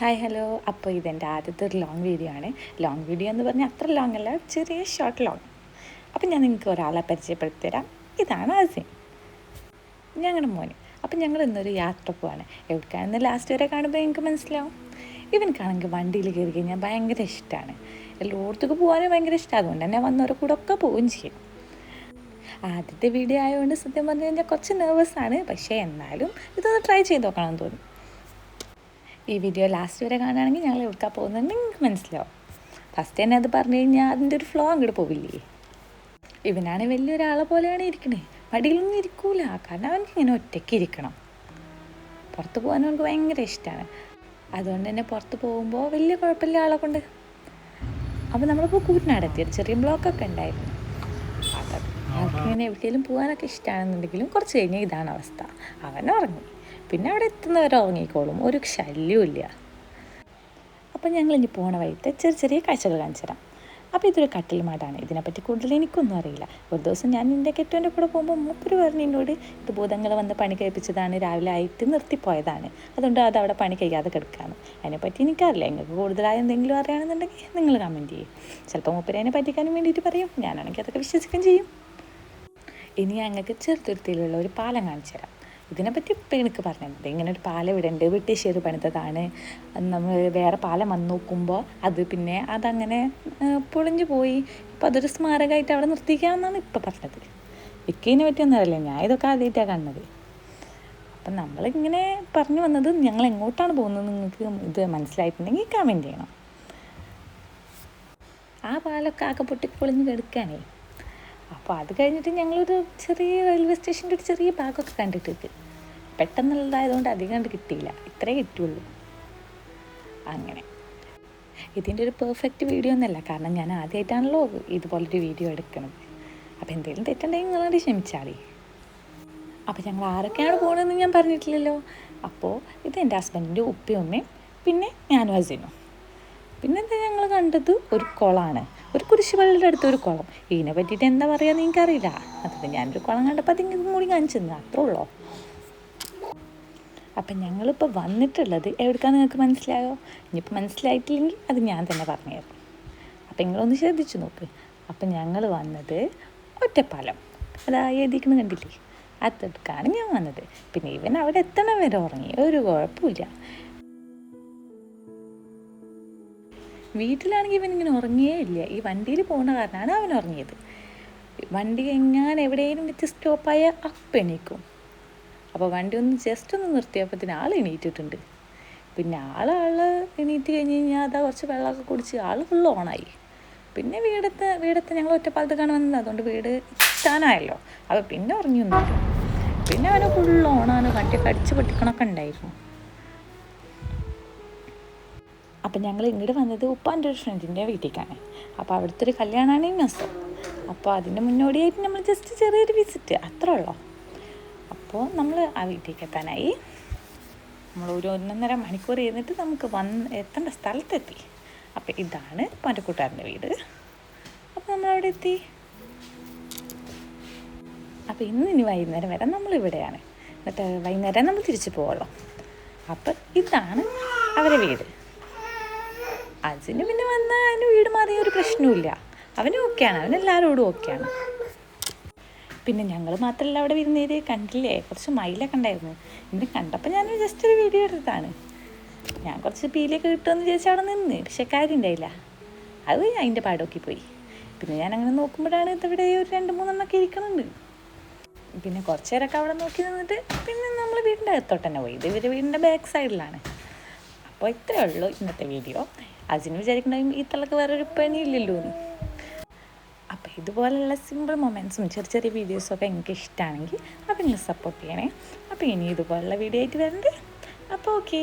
Hi hello അപ്പോൾ ഇതെന്റെ ആദ്യത്തെ ഒരു ലോങ് വീഡിയോ ആണ്. ലോങ് വീഡിയോ എന്ന് പറഞ്ഞാൽ അത്ര ലോങ് അല്ല ചെറിയ ഷോർട്ട് ലോങ് അപ്പം ഞാൻ നിങ്ങൾക്ക് ഒരാളെ പരിചയപ്പെടുത്തി തരാം ഇതാണ് അസിൻ ഞങ്ങളുടെ മോന്. അപ്പം ഞങ്ങൾ ഇന്നൊരു യാത്ര പോവാണ്. എവിടേക്കാണെന്ന് ലാസ്റ്റ് വരെ കാണുമ്പോൾ എനിക്ക് മനസ്സിലാവും. ഇവനക്കാണെങ്കിൽ വണ്ടിയിൽ കയറി കഴിഞ്ഞാൽ ഭയങ്കര ഇഷ്ടമാണ് എല്ലായിടത്തേക്ക് പോകാനും ഭയങ്കര ഇഷ്ടമാണ് അതുകൊണ്ട് തന്നെ വന്നവരെ കൂടെ ഒക്കെ പോവുകയും ചെയ്യും. ആദ്യത്തെ വീഡിയോ ആയതുകൊണ്ട് സത്യം പറഞ്ഞു കഴിഞ്ഞാൽ കുറച്ച് നെർവസ് ആണ്. പക്ഷേ എന്നാലും ഇതൊന്ന് ട്രൈ ചെയ്ത് നോക്കണമെന്ന് തോന്നി. ഈ വീഡിയോ ലാസ്റ്റ് വരെ കാണുകയാണെങ്കിൽ ഞങ്ങൾ എടുക്കാൻ പോകുന്നത്? നിങ്ങൾക്ക് മനസ്സിലാവും. ഫസ്റ്റ് തന്നെ അത് പറഞ്ഞു കഴിഞ്ഞാൽ അതിന്റെ ഒരു ഫ്ലോ അങ്ങോട്ട് പോവില്ലേ? ഇവനാണ് വലിയൊരാളെ പോലെയാണ് ഇരിക്കണേ. മടിയിലൊന്നും ഇരിക്കൂല. കാരണം അവനക്ക് ഇങ്ങനെ ഒറ്റയ്ക്ക് ഇരിക്കണം. പുറത്ത് പോകാൻ അവനക്ക് ഭയങ്കര ഇഷ്ടമാണ് അതുകൊണ്ട് തന്നെ പുറത്ത് പോകുമ്പോൾ വലിയ കുഴപ്പമില്ല ആളെ കൊണ്ട്. അപ്പോൾ നമ്മളിപ്പോൾ കൂട്ടിനടത്തി ഒരു ചെറിയ ബ്ലോക്കൊക്കെ ഉണ്ടായിരുന്നു. അതൊക്കെ ഇങ്ങനെ എവിടെയെങ്കിലും പോകാനൊക്കെ ഇഷ്ടമാണെന്നുണ്ടെങ്കിലും കുറച്ച് കഴിഞ്ഞാൽ ഇതാണ് അവസ്ഥ. അവൻ ഉറങ്ങി. പിന്നെ അവിടെ എത്തുന്നവരെ ഉറങ്ങിക്കോളും. ഒരു ശല്യവും ഇല്ല. അപ്പം ഞങ്ങൾ ഇനി പോണ വഴിത്തെ ചെറിയ ചെറിയ കാഴ്ചകൾ കാണിച്ചു തരാം. അപ്പോൾ ഇതൊരു കട്ടിൽ മാടാണ്. ഇതിനെപ്പറ്റി കൂടുതൽ എനിക്കൊന്നും അറിയില്ല. ഒരു ദിവസം ഞാൻ എന്റെ കെട്ടുവിന്റെ കൂടെ പോകുമ്പോൾ മൂപ്പര് പറഞ്ഞു എന്നോട് ഇത് ഭൂതങ്ങൾ വന്ന് പണി കഴിപ്പിച്ചതാണ് രാവിലെ ആയിട്ട് നിർത്തിപ്പോയതാണ്. അതുകൊണ്ട് അത് അവിടെ പണി കഴിയാതെ കിടക്കുകയാണ് അതിനെപ്പറ്റി എനിക്കറിയില്ല. നിങ്ങൾക്ക് കൂടുതലായി എന്തെങ്കിലും അറിയുകയാണെന്നുണ്ടെങ്കിൽ നിങ്ങൾ കമന്റ് ചെയ്യും. ചിലപ്പോൾ മൂപ്പര് അതിനെ പറ്റിക്കാനും വേണ്ടിയിട്ട് പറയും. ഞാനാണെങ്കിൽ അതൊക്കെ വിശ്വസിക്കുകയും ചെയ്യും. ഇനി ഞങ്ങൾക്ക് ചെറുതുരുത്തിയിലുള്ള ഒരു പാലം കാണിച്ചു തരാം. ഇതിനെപ്പറ്റി ഇപ്പം എനിക്ക് പറഞ്ഞത് ഇങ്ങനെ ഒരു പാലം ഇവിടെ ഉണ്ട് ബ്രിട്ടീഷുകാർ പണിതതാണ്. നമ്മൾ വേറെ പാലം വന്ന് നോക്കുമ്പോൾ അത് പിന്നെ അതങ്ങനെ പൊളിഞ്ഞു പോയി. ഇപ്പം അതൊരു സ്മാരകമായിട്ട് അവിടെ നിർത്തിക്കാമെന്നാണ് ഇപ്പം പറഞ്ഞത്. വിക്കീനെ പറ്റിയൊന്നും അറിയില്ല. ഞാൻ ഇതൊക്കെ ആദ്യമായിട്ടാണ് കണ്ടത് അപ്പം നമ്മളിങ്ങനെ പറഞ്ഞു വന്നത് ഞങ്ങൾ എങ്ങോട്ടാണ് പോകുന്നത് നിങ്ങൾക്ക് ഇത് മനസ്സിലായിട്ടുണ്ടെങ്കിൽ കമന്റ് ചെയ്യണം. ആ പാലൊക്കെ ആകെ പൊട്ടി പൊളിഞ്ഞ് കിടക്കാനേ. അപ്പോൾ അത് കഴിഞ്ഞിട്ട് ഞങ്ങളൊരു ചെറിയ റെയിൽവേ സ്റ്റേഷന്റെ ഒരു ചെറിയ ഭാഗമൊക്കെ കണ്ടിട്ടിട്ട് പെട്ടെന്നുള്ളതായതുകൊണ്ട് അധികം കണ്ട് കിട്ടിയില്ല. ഇത്രേ കിട്ടുള്ളൂ അങ്ങനെ. ഇതിന്റെ ഒരു പെർഫെക്റ്റ് വീഡിയോ ഒന്നല്ല കാരണം ഞാൻ ആദ്യമായിട്ടാണല്ലോ ഇതുപോലൊരു വീഡിയോ എടുക്കുന്നത് അപ്പോൾ എന്തെങ്കിലും തെറ്റുണ്ടെങ്കിൽ നിങ്ങളോട് ക്ഷമിച്ചാളി. അപ്പോൾ ഞങ്ങൾ ആരൊക്കെയാണ് പോകണമെന്ന് ഞാൻ പറഞ്ഞിട്ടില്ലല്ലോ. അപ്പോൾ ഇത് എന്റെ ഹസ്ബൻഡിന്റെ ഉപ്പയും ഉമ്മയും പിന്നെ ഞാനും ഹസിനും പിന്നെന്താ ഞങ്ങൾ കണ്ടത്? ഒരു കുളമാണ് ഒരു കുരിശുപള്ളിയുടെ അടുത്ത് ഒരു കുളം. ഇതിനെ പറ്റിയിട്ട് എന്താ പറയുക നിങ്ങൾക്കറിയില്ല അതൊക്കെ ഞാനൊരു കുളം കണ്ടപ്പോൾ അത് ഇങ്ങനെ കൂടി കാണിച്ചു തന്നെ അത്രേ ഉള്ളൂ? അപ്പം ഞങ്ങളിപ്പോൾ വന്നിട്ടുള്ളത് എവിടേക്കാണ് നിങ്ങൾക്ക് മനസ്സിലായോ? ഇനിയിപ്പോൾ മനസ്സിലായിട്ടില്ലെങ്കിൽ അത് ഞാൻ തന്നെ പറഞ്ഞുതരാം. അപ്പം നിങ്ങളൊന്ന് ശ്രദ്ധിച്ചു നോക്ക്. അപ്പം ഞങ്ങൾ വന്നത് ഒറ്റപ്പാലം. അതാ എഴുതിക്കണം കണ്ടില്ലേ? അതെടുക്കാണ് ഞാൻ വന്നത്. പിന്നെ ഇവൻ അവിടെ എത്തണം വരെ ഉറങ്ങി. ഒരു കുഴപ്പമില്ല വീട്ടിലാണെങ്കിൽ ഇവൻ ഇങ്ങനെ ഉറങ്ങിയേ ഇല്ല. ഈ വണ്ടിയിൽ പോകുന്ന കാരണമാണ് അവൻ ഉറങ്ങിയത്. വണ്ടി എങ്ങാനും എവിടെയെങ്കിലും വെച്ച് സ്റ്റോപ്പായ അപ്പം എണീക്കും. അപ്പോൾ വണ്ടി ഒന്ന് ജസ്റ്റ് ഒന്ന് നിർത്തിയപ്പോഴത്തേന് ആൾ എണീറ്റിട്ടുണ്ട്. പിന്നെ ആളാൾ എണീറ്റ് കഴിഞ്ഞ് കഴിഞ്ഞാൽ അതാ കുറച്ച് വെള്ളമൊക്കെ കുടിച്ച് ആൾ ഫുൾ ഓണായി പിന്നെ വീടത്ത് വീടത്ത് ഞങ്ങൾ ഒറ്റപ്പാലത്ത് വന്നത്. അതുകൊണ്ട് വീട് ഇഷ്ടാനായല്ലോ അപ്പോൾ പിന്നെ ഉറങ്ങി ഉറങ്ങിയൊന്നുമില്ല പിന്നെ അവനെ ഫുൾ ഓണാണ് വണ്ടിയൊക്കെ അടിച്ച് പൊട്ടിക്കണമൊക്കെ ഉണ്ടായിരുന്നു. അപ്പം ഞങ്ങൾ ഇങ്ങോട്ട് വന്നത് ഉപ്പാന്റെ ഒരു ഫ്രണ്ടിന്റെ വീട്ടിലേക്കാണ് അപ്പോൾ അവിടുത്തെ ഒരു കല്യാണമാണ് ഈ മാസം. അപ്പോൾ അതിന്റെ മുന്നോടിയായിട്ട് നമ്മൾ ജസ്റ്റ് ചെറിയൊരു വിസിറ്റ് അത്രേ ഉള്ളൂ. അപ്പോൾ നമ്മൾ ആ വീട്ടിലേക്ക് എത്താനായി നമ്മൾ ഒരു ഒന്നൊന്നര മണിക്കൂർ ഇരുന്നിട്ട് നമുക്ക് വന്ന് എത്തേണ്ട സ്ഥലത്തെത്തി. അപ്പോൾ ഇതാണ് ഉപ്പാന്റെ കൂട്ടുകാരന്റെ വീട്. അപ്പോൾ നമ്മൾ അവിടെ എത്തി. അപ്പോൾ ഇന്ന് ഇനി വൈകുന്നേരം വരെ നമ്മൾ ഇവിടെയാണ് എന്നിട്ട് വൈകുന്നേരം നമ്മൾ തിരിച്ചു പോവുള്ളൂ. അപ്പം ഇതാണ് അവരെ വീട്. അജിന് പിന്നെ വന്ന അതിന് വീട് മാറിയ ഒരു പ്രശ്നവുമില്ല. അവന് ഓക്കെയാണ്. അവൻ എല്ലാവരോടും ഓക്കെയാണ്. പിന്നെ ഞങ്ങൾ മാത്രമല്ല അവിടെ വിരുന്നേര്. കണ്ടില്ലേ? കുറച്ച് മയിലൊക്കെ ഉണ്ടായിരുന്നു. ഇന്ന് കണ്ടപ്പോൾ ഞാൻ ജസ്റ്റ് ഒരു വീഡിയോ എടുത്തതാണ്. ഞാൻ കുറച്ച് പീലിയൊക്കെ കിട്ടുമെന്ന് ചോദിച്ചാൽ അവിടെ നിന്ന്. പക്ഷെ കാര്യം ഉണ്ടായില്ല. അത് അതിന്റെ പാടൊക്കെ പോയി. പിന്നെ ഞാൻ അങ്ങനെ നോക്കുമ്പോഴാണ് ഇവിടെ ഒരു രണ്ട് മൂന്നെണ്ണൊക്കെ ഇരിക്കുന്നുണ്ട് പിന്നെ കുറച്ച് നേരമൊക്കെ അവിടെ നോക്കി നിന്നിട്ട് പിന്നെ നമ്മൾ വീടിന്റെ അകത്തോട്ട് തന്നെ പോയി. ഇത് ഇവർ വീടിന്റെ ബാക്ക് സൈഡിലാണ് അപ്പോൾ ഇത്രയേ ഉള്ളൂ ഇന്നത്തെ വീഡിയോ അതിന് വിചാരിക്കണമെങ്കിൽ ഈ തള്ളക്ക് വേറൊരു പണിയില്ലല്ലോ അപ്പോൾ ഇതുപോലെയുള്ള സിമ്പിൾ മൊമെന്റ്സും ചെറിയ ചെറിയ വീഡിയോസും വീഡിയോസൊക്കെ എനിക്ക് ഇഷ്ടമാണെങ്കിൽ അപ്പോൾ നിങ്ങൾ സപ്പോർട്ട് ചെയ്യണേ. അപ്പോൾ ഇനി ഇതുപോലുള്ള വീഡിയോ ആയിട്ട് വരണ്ടേ. അപ്പോൾ ഓക്കേ